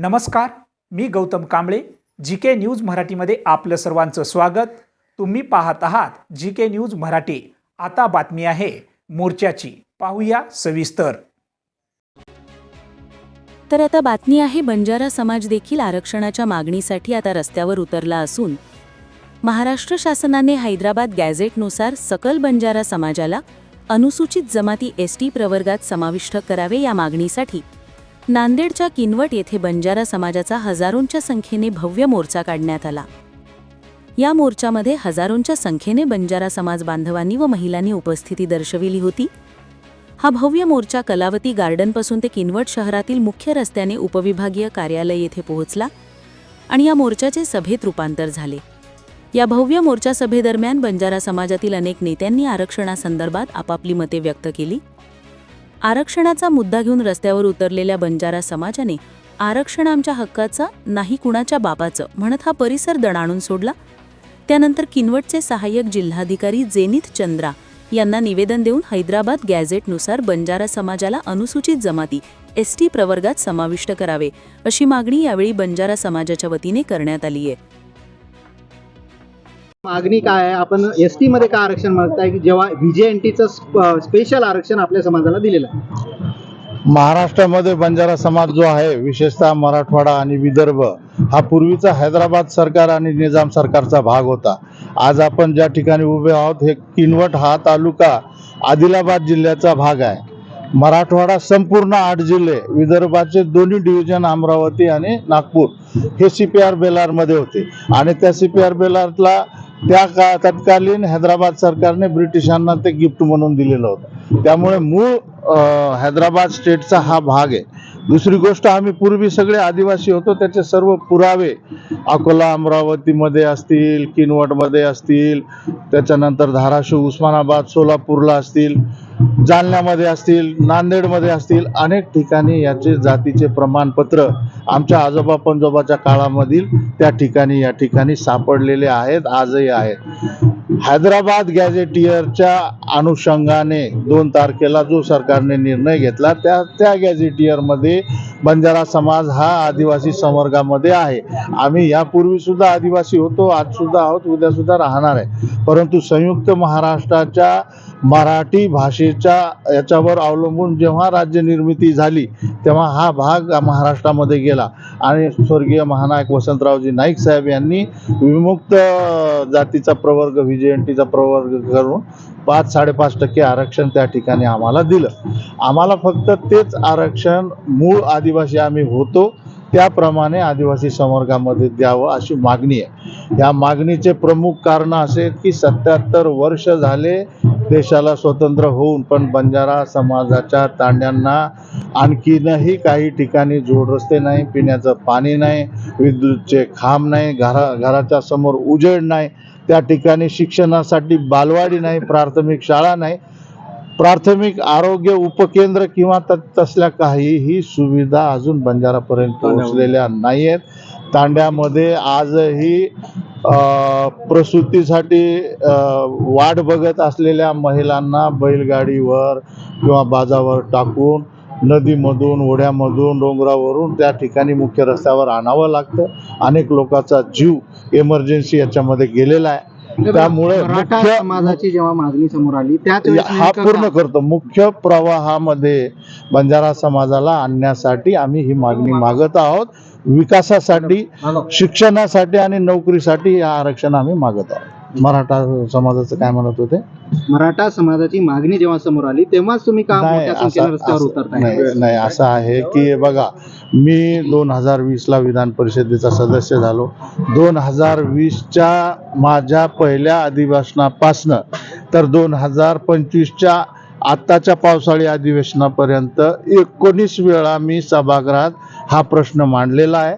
नमस्कार मी Gautam Kamble G K news मराठीमध्ये आपलं सर्वांचं स्वागत. तुम्ही पाहत आहात जी के न्यूज मराठी. आता बातमी आहे मोर्चाची. पाहूया सविस्तर. तर आता बातमी आहे बंजारा समाज देखील आरक्षणाच्या मागणीसाठी आता रस्त्यावर उतरला असून महाराष्ट्र शासनाने हैदराबाद गॅझेटनुसार सकल बंजारा समाजाला अनुसूचित जमाती एस टी प्रवर्गात समाविष्ट करावे या मागणीसाठी नांदेडच्या किनवट येथे बंजारा समाजाचा हजारोंच्या संख्येने भव्य मोर्चा काढण्यात आला. या मोर्चामध्ये हजारोंच्या संख्येने बंजारा समाज बांधवांनी व महिलांनी उपस्थिती दर्शविली होती. हा भव्य मोर्चा कलावती गार्डनपासून ते किनवट शहरातील मुख्य रस्त्याने उपविभागीय कार्यालय येथे पोहोचला आणि या मोर्चाचे सभेत रूपांतर झाले. या भव्य मोर्चा सभेदरम्यान बंजारा समाजातील अनेक नेत्यांनी आरक्षणासंदर्भात आपापली मते व्यक्त केली. आरक्षणाचा मुद्दा घेऊन रस्त्यावर उतरलेल्या बंजारा समाजाने आरक्षण आमच्या हक्काचं नाही कुणाच्या बापाचं म्हणत हा परिसर दणाणून सोडला. त्यानंतर किनवटचे सहाय्यक जिल्हाधिकारी जेनिथ चंद्रा यांना निवेदन देऊन हैदराबाद गॅझेटनुसार बंजारा समाजाला अनुसूचित जमाती एस टी प्रवर्गात समाविष्ट करावे अशी मागणी यावेळी बंजारा समाजाच्या वतीने करण्यात आली आहे मागणी काय आहे? आपण एस टी मध्ये का आरक्षण मागताय की जेव्हा व्हीजेएनटीचं स्पेशल आरक्षण आपल्या समाजाला दिलेलं आहे? महाराष्ट्रामध्ये बंजारा समाज जो आहे विशेषतः मराठवाडा आणि विदर्भ हा पूर्वीचा हैदराबाद सरकार आणि निजाम सरकारचा भाग होता. आज आपण ज्या ठिकाणी उभे आहोत हे किनवट हा तालुका आदिलाबाद जिल्ह्याचा भाग आहे. मराठवाडा संपूर्ण आठ जिल्हे विदर्भाचे दोन्ही डिव्हिजन अमरावती आणि नागपूर हे सी पी आर बेलारमध्ये होते. आणि त्या सी पी आर बेलारला त्या का तत्कालीन हैदराबाद सरकारने ब्रिटिशांना ते गिफ्ट म्हणून दिलेलं होतं. त्यामुळे मूळ हैदराबाद स्टेटचा हा भाग आहे. दुसरी गोष्ट आम्ही पूर्वी सगळे आदिवासी होतो त्याचे सर्व पुरावे अकोला अमरावतीमध्ये असतील किनवटमध्ये असतील त्याच्यानंतर धाराशिव उस्मानाबाद सोलापूरला असतील जालन्यामध्ये असतील नांदेडमध्ये असतील अनेक ठिकाणी याचे जातीचे प्रमाणपत्र आमच्या आजोबा पंजोबाच्या काळामधील त्या ठिकाणी या ठिकाणी सापडलेले आहेत आजही आहेत. हैदराबाद गॅझेटियरच्या अनुषंगाने दोन तारखेला जो सरकारने निर्णय घेतला त्या त्या गॅझेटियरमध्ये बंजारा समाज हा आदिवासी संवर्गामध्ये आहे. आम्ही यापूर्वी सुद्धा आदिवासी होतो आज सुद्धा आहोत उद्या सुद्धा राहणार आहे. परंतु संयुक्त महाराष्ट्राच्या मराठी भाषेच्या याच्यावर अवलंबून जेव्हा राज्य निर्मिती झाली तेव्हा हा भाग महाराष्ट्रामध्ये गेला. आणि स्वर्गीय महानायक वसंतरावजी नाईक साहेब यांनी विमुक्त जातीचा प्रवर्ग व्हीजेएनटीचा प्रवर्ग करून पाच साडेपाच टक्के आरक्षण त्या ठिकाणी आम्हाला दिलं. आम्हाला फक्त तेच आरक्षण मूळ आदिवासी आम्ही होतो त्याप्रमाणे आदिवासी संवर्गामध्ये द्यावं अशी मागणी आहे. या मागणीचे प्रमुख कारण असे आहेत की सत्याहत्तर वर्ष झाले देशाला स्वतंत्र होऊन पण बंजारा समाजाच्या तांड्यांना आणखीनही काही ठिकाणी जोड रस्ते नाही पिण्याचं पाणी नाही विद्युतचे खांब नाही घरा घराच्या समोर उजेड नाही त्या ठिकाणी शिक्षणासाठी बालवाडी नाही प्राथमिक शाळा नाही. प्राथमिक आरोग्य उपकेंद्र किंवा तसल्या काहीही सुविधा अजून बंजारापर्यंत पोहोचलेल्या नाही आहेत तांड्यामध्ये आजही प्रसूतीसाठी वाट बघत असलेल्या महिलांना बैलगाडीवर किंवा बाजावर टाकून नदीमधून ओढ्यामधून डोंगरावरून त्या ठिकाणी मुख्य रस्त्यावर आणावं लागतं. अनेक लोकांचा जीव एमर्जन्सी याच्यामध्ये गेलेला आहे. त्यामुळे मराठा मुख्य समाजाची जेव्हा मागणी समोर आली त्याच वेळेस हा नेमकं पूर्ण का- करतो. मुख्य प्रवाहामध्ये बंजारा समाजाला आणण्यासाठी आम्ही ही मागणी मागत आहोत. विकासासाठी शिक्षणासाठी आणि नोकरीसाठी हे आरक्षण आम्ही मागत आहोत. मराठा समाजाचं काय म्हणत होते? मराठा समाजाची मागणी जेव्हा समोर आली तेव्हाच तुम्ही का नाही मोठ्या संख्येने असं- रस्त्यावर असं- उतरताय? नाही नाही असं आहे की बघा मी दोन हजार वीसला विधान परिषदेचा सदस्य झालो. दोन हजार वीसच्या माझ्या पहिल्या अधिवेशनापासनं तर दोन हजार पंचवीसच्या आत्ताच्या पावसाळी अधिवेशनापर्यंत एकोणीस वेळा मी सभागृहात हा प्रश्न मांडलेला आहे.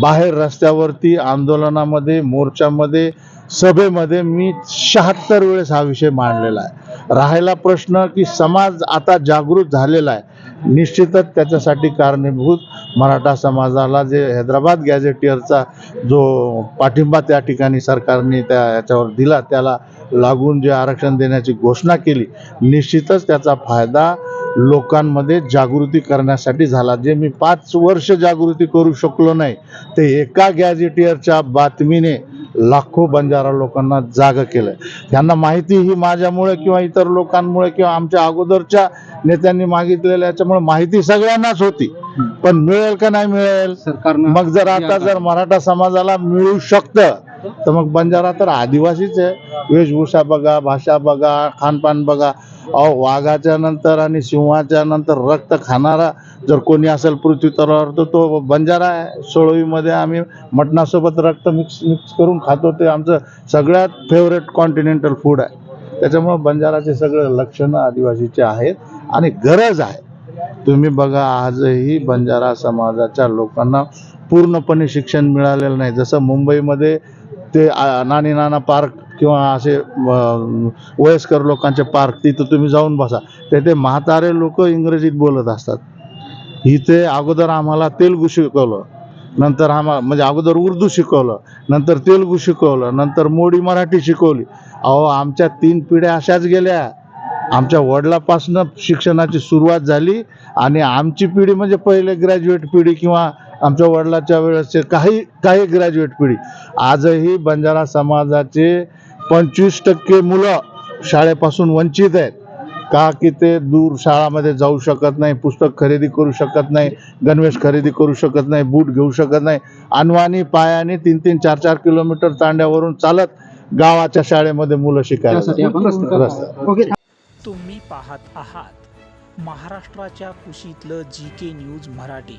बाहेर रस्त्यावरती आंदोलनामध्ये मोर्चामध्ये सभेमध्ये मी शहात्तर वेळेस हा विषय मांडलेला आहे. राहिला प्रश्न की समाज आता जागृत झालेला आहे निश्चितच त्याच्यासाठी कारणीभूत मराठा समाजाला जे हैदराबाद गॅझेटियरचा जो पाठिंबा त्या ठिकाणी सरकारने त्या याच्यावर दिला त्याला लागून जे आरक्षण देण्याची घोषणा केली निश्चितच त्याचा फायदा लोकांमध्ये जागृती करण्यासाठी झाला. जे मी पाच वर्ष जागृती करू शकलो नाही ते एका गॅझेटियरच्या बातमीने लाखो बंजारा लोकांना जाग केलं त्यांना माहिती ही माझ्यामुळे किंवा इतर लोकांमुळे किंवा आमच्या अगोदरच्या नेत्यांनी मागितलेल्या याच्यामुळे माहिती सगळ्यांनाच होती. पण मिळेल का नाही मिळेल? मग जर आता जर मराठा समाजाला मिळू शकतं तर मग बंजारा तर आदिवासीच आहे. वेशभूषा बघा भाषा बघा खानपान बघा. अहो वाघाच्या नंतर आणि सिंहाच्या नंतर रक्त खाणारा जर कोणी असेल पृथ्वी तलावर तर तो बंजारा आहे. सोळवीमध्ये आम्ही मटणासोबत रक्त मिक्स मिक्स करून खातो. ते आमचं सगळ्यात फेवरेट कॉन्टिनेंटल फूड आहे. त्याच्यामुळं बंजाराचे सगळे लक्षणं आदिवासीचे आहेत आणि गरज आहे. तुम्ही बघा आजही बंजारा समाजाच्या लोकांना पूर्णपणे शिक्षण मिळालेलं नाही. जसं मुंबईमध्ये ते नानी नाना पार्क किंवा असे वयस्कर लोकांचे पार्क तिथं तुम्ही जाऊन बसा. तेथे म्हातारे लोक इंग्रजीत बोलत असतात. इथे अगोदर आम्हाला तेलगू शिकवलं. नंतर आम्हा म्हणजे अगोदर उर्दू शिकवलं. नंतर तेलगू शिकवलं. नंतर मोडी मराठी शिकवली. अहो आमच्या तीन पिढ्या अशाच गेल्या. आमच्या वडिलापासनं शिक्षणाची सुरुवात झाली आणि आमची पिढी म्हणजे पहिले ग्रॅज्युएट पिढी किंवा आमच्या वडिलाच्या वेळेसचे काही काही ग्रॅज्युएट पिढी. आजही बंजारा समाजाचे पंचवीस टक्के मुलं शाळेपासून वंचित आहेत. का की ते दूर शाळामध्ये जाऊ शकत नाही पुस्तक खरेदी करू शकत नाही गणवेश खरेदी करू शकत नाही बूट घेऊ शकत नाही. अनवाणी पायाने तीन तीन चार चार किलोमीटर तांड्यावरून चालत गावाच्या शाळेमध्ये मुलं शिकायला तुम्ही पाहत आहात महाराष्ट्राच्या कुशीतलं जी के न्यूज मराठी.